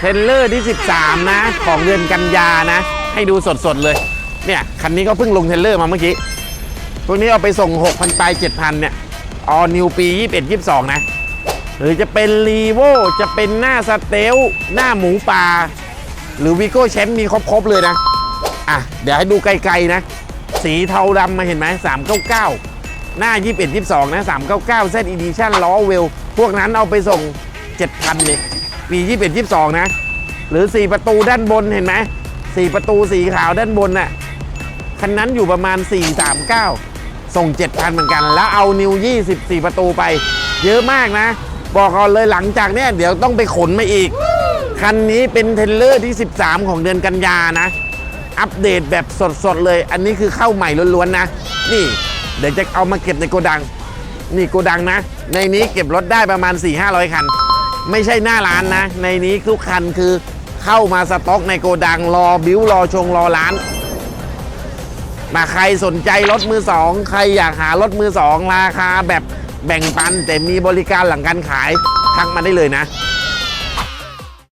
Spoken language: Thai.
เทรลเลอร์ที่ 13 นะ ของเดือนกันยานะ ให้ดูสดๆเลย เนี่ยคันนี้ก็เพิ่งลงเทรลเลอร์มาเมื่อกี้พวกนี้เอาไปส่ง 6,000ป7,000 เนี่ยออนิวปี 21 22 นะ หรือจะเป็นรีโวจะเป็นหน้าสเตลหน้าหมูป่า หรือวิโก้แชมป์มีครบๆเลยนะ อะ เดี๋ยวให้ดูไกลๆนะ สีเทาดำมาเห็นไหม399 หน้า 21 22 นะ 399 Z Edition ล้อเวล พวกนั้นเอาไปส่ง 7,000เลย ปี21 22 นะ หรือ 4 ประตูด้านบนเห็นไหม4ประตูสีขาวด้านบนน่ะคันนั้นอยู่ประมาณ 439 ส่ง 7,000 เหมือนกัน แล้วเอานิว 24 ประตูไป เยอะมากนะ บอกก่อนเลยหลังจากเนี้ยเดี๋ยวต้องไปขนมาอีก คันนี้เป็นเทรลเลอร์ที่ 13 ของเดือนกันยานะ อัปเดตแบบสดๆเลย อันนี้คือเข้าใหม่ล้วนๆนะ นี่ เดี๋ยวจะเอามาเก็บในโกดัง นี่โกดังนะ ในนี้เก็บรถได้ประมาณ 4-500 คัน ไม่ใช่หน้าร้านนะ ในนี้ทุกคันคือเข้ามาสต็อกในโกดังรอบิ้วรอชงรอร้านมาใครสนใจรถมือสองใครอยากหารถมือสองราคาแบบแบ่งปัน แต่มีบริการหลังการขายทักมาได้เลยนะ